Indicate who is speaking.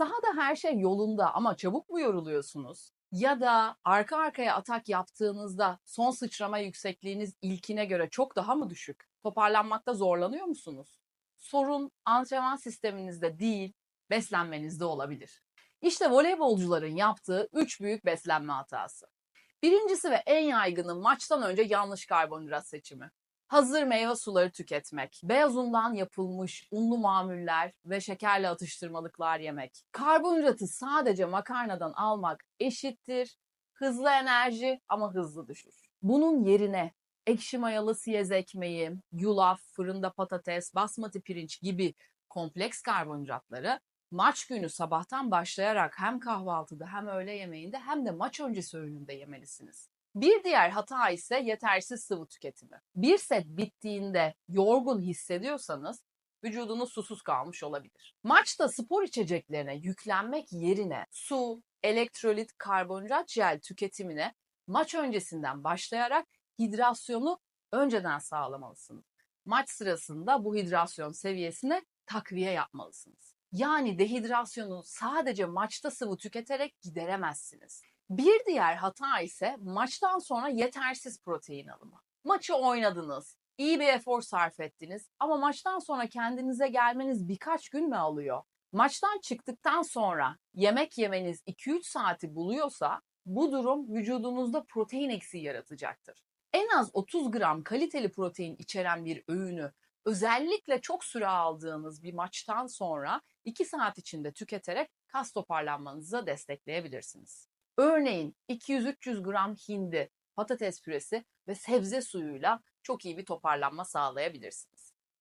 Speaker 1: Sahada her şey yolunda ama çabuk mu yoruluyorsunuz? Ya da arka arkaya atak yaptığınızda son sıçrama yüksekliğiniz ilkine göre çok daha mı düşük? Toparlanmakta zorlanıyor musunuz? Sorun antrenman sisteminizde değil, beslenmenizde olabilir. İşte voleybolcuların yaptığı üç büyük beslenme hatası. Birincisi ve en yaygını maçtan önce yanlış karbonhidrat seçimi. Hazır meyve suları tüketmek, beyaz undan yapılmış unlu mamuller ve şekerli atıştırmalıklar yemek. Karbonhidratı sadece makarnadan almak eşittir hızlı enerji ama hızlı düşür. Bunun yerine ekşi mayalı siyez ekmeği, yulaf, fırında patates, basmati pirinç gibi kompleks karbonhidratları maç günü sabahtan başlayarak hem kahvaltıda hem öğle yemeğinde hem de maç öncesi öğününde yemelisiniz. Bir diğer hata ise yetersiz sıvı tüketimi. Bir set bittiğinde yorgun hissediyorsanız vücudunuz susuz kalmış olabilir. Maçta spor içeceklerine yüklenmek yerine su, elektrolit, karbonhidrat jel tüketimine maç öncesinden başlayarak hidrasyonu önceden sağlamalısınız. Maç sırasında bu hidrasyon seviyesine takviye yapmalısınız. Yani dehidrasyonu sadece maçta sıvı tüketerek gideremezsiniz. Bir diğer hata ise maçtan sonra yetersiz protein alımı. Maçı oynadınız, iyi bir efor sarf ettiniz ama maçtan sonra kendinize gelmeniz birkaç gün mü alıyor? Maçtan çıktıktan sonra yemek yemeniz 2-3 saati buluyorsa bu durum vücudunuzda protein eksiği yaratacaktır. En az 30 gram kaliteli protein içeren bir öğünü özellikle çok süre aldığınız bir maçtan sonra 2 saat içinde tüketerek kas toparlanmanızı destekleyebilirsiniz. Örneğin 200-300 gram hindi, patates püresi ve sebze suyuyla çok iyi bir toparlanma sağlayabilirsiniz.